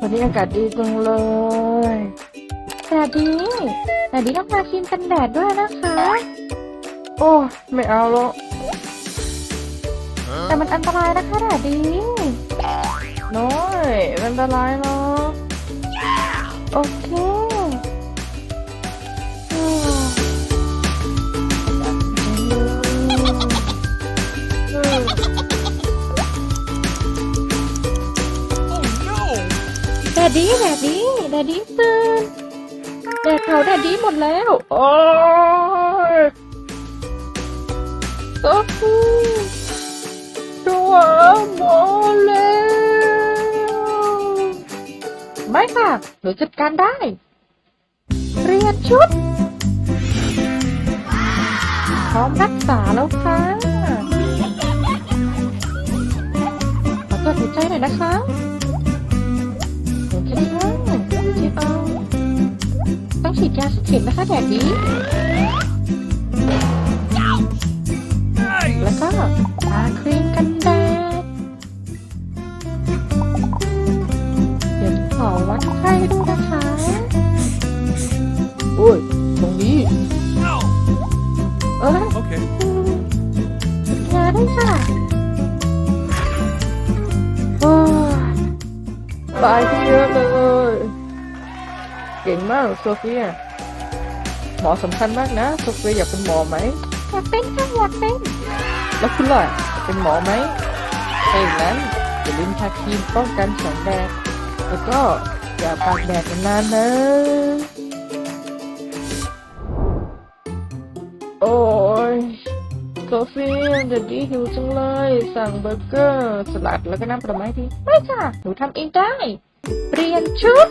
วันนี้อากาศดีจังเลยแดดดีแดดดีต้องมาครีมกันแดดด้วยนะคะ โอ้ไม่เอาหรอกแต่มันอันตรายนะคะแดดดี น้อยมันอันตรายเนาะโอเค ดดดีแดดดีแดดดีตื่นแดดเผาแดดดีหมดแล้ว โอ้ยโซฟีตัวหมอแล้วไม่ค่ะ หนูจัดการได้ เรียนชุด พร้อมรักษาแล้วค่ะขอตรวจหัวใจหน่อยนะคะ เข็มนะคะแดดดีแล้วก็ทาครีมกันแดดเดี๋ยวขอวัดไข้ดูนะคะโอ้ย ตรงนี้ เอ้ย Okay. ยาด้วยค่ะโอ้ยตายที่เยอะเลย เก่งมากโซเฟีย หมอสำคัญมากนะโซเฟียอยากเป็นหมอไหมอยากเป็นค่ะอยากเป็น แล้วคุณล่ะอยากเป็นหมอไหมถ้าอย่างนั้นอย่าลืมทาครีมป้องกันแสงแดดแล้วก็อย่าปากแดดนานๆนะ โอ้ยโซเฟียเดี๋ยวดีหิวจังเลย สั่งเบอร์เกอร์สลัดแล้วก็น้ำผลไม้ทีไม่ค่ะ หนูทำเองได้ เปลี่ยนชุด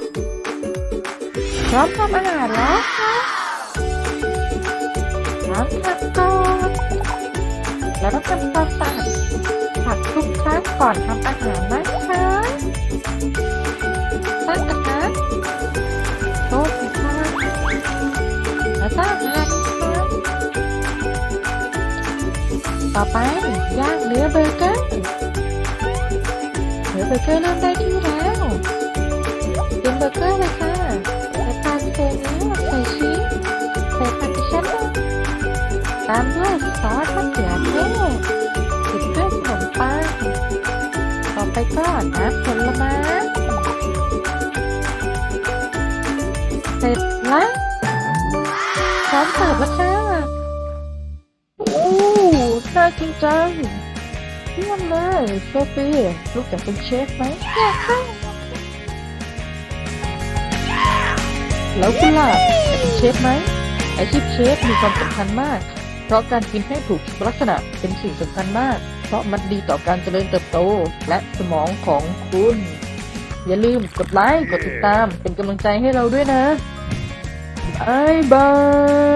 พร้อมทำอาหารแล้วค่ะ ล้างผักก่อนแล้วก็ทำความสะอาดผักทุกครั้งก่อนทำอาหารนะคะตั้งกระทะโต๊ะค่ะแล้วก็หั่นค่ะต่อไปย่างเนื้อเบอร์เกอร์เนื้อเบอร์เกอร์เริ่มได้ที่แล้วเป็นเบอร์เกอร์เลยค่ะ ตามด้วยซอสมะเขือเทศติดด้วยขนมปังต่อไปก็น้ำผลไม้เสร็จแล้วพร้อมเสิร์ฟแล้วค่ะโอ้น่ากินจังเยี่ยมเลยโซฟีลูกอยากเป็นเชฟไหมอยากค่ะแล้วคุณล่ะอยากเป็นเชฟไหมอาชีพเชฟมีความสำคัญมาก เพราะการกินให้ถูกลักษณะเป็นสิ่งสำคัญมาก เพราะมันดีต่อการเจริญเติบโตและสมองของคุณ อย่าลืมกดไลค์ กดติดตาม เป็นกำลังใจให้เราด้วยนะบายบาย